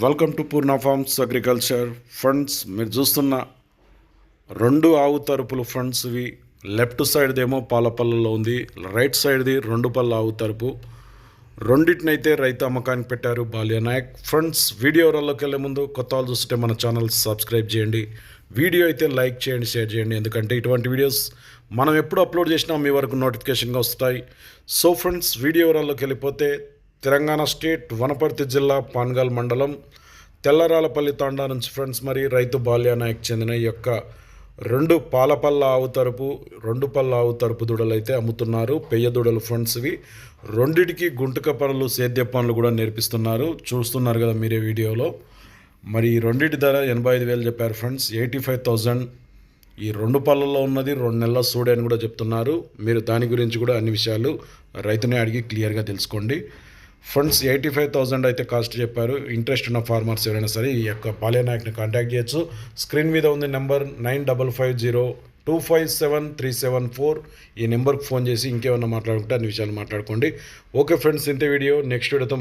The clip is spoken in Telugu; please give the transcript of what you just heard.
Welcome to Purna farms agriculture funds మీరు చూస్తున్న రెండు ఆవు తరుపులు ఫండ్స్వి లెఫ్ట్ సైడ్దేమో పాలపల్లలో ఉంది. రైట్ సైడ్ది రెండు పళ్ళ ఆవు తరుపు. రెండింటినైతే రైతు అమ్మకానికి పెట్టారు బాల్య నాయక్. ఫ్రెండ్స్ వీడియో వరల్లోకి వెళ్ళే ముందు కొత్త వాళ్ళు చూస్తుంటే మన ఛానల్ సబ్స్క్రైబ్ చేయండి. వీడియో అయితే లైక్ చేయండి షేర్ చేయండి. ఎందుకంటే ఇటువంటి వీడియోస్ మనం ఎప్పుడు అప్లోడ్ చేసినా మీ వరకు నోటిఫికేషన్గా వస్తాయి. సో ఫ్రెండ్స్ వీడియో వరల్లోకి వెళ్ళిపోతే తెలంగాణ స్టేట్ వనపర్తి జిల్లా పాన్గాల్ మండలం తెల్లరాలపల్లి తాండా నుంచి ఫ్రెండ్స్ మరి రైతు బాల్యానాయక్ చెందిన ఈ యొక్క రెండు పాలపల్ల ఆవు తరపు రెండు పళ్ళ ఆవు తరపు దూడలు అయితే అమ్ముతున్నారు. పెయ్య దూడలు ఫ్రెండ్స్ ఇవి. రెండిటికి గుంటక పనులు సేద్య పనులు కూడా నేర్పిస్తున్నారు. చూస్తున్నారు కదా మీరే వీడియోలో. మరి రెండింటి ధర ఎనభై ఐదు వేలు చెప్పారు ఫ్రెండ్స్. ఎయిటీ ఫైవ్ థౌజండ్ ఈ రెండు పళ్ళల్లో ఉన్నది. రెండు నెలల సూడే అని కూడా చెప్తున్నారు. మీరు దాని గురించి కూడా అన్ని విషయాలు రైతునే అడిగి క్లియర్గా తెలుసుకోండి. ఫండ్స్ ఎయిటీ ఫైవ్ థౌజండ్ అయితే కాస్ట్ చెప్పారు. ఇంట్రెస్ట్ ఉన్న ఫార్మర్స్ ఎవరైనా సరే ఈ యొక్క పాలేనాయక్ని కాంటాక్ట్ చేయొచ్చు. స్క్రీన్ మీద ఉంది number nine double five zero two five seven three seven four. ఈ నెంబర్కి ఫోన్ చేసి ఇంకేమన్నా మాట్లాడుకుంటే అన్ని విషయాలు మాట్లాడుకోండి. ఓకే ఫ్రెండ్స్ ఇంతే వీడియో. నెక్స్ట్ వీడియోతో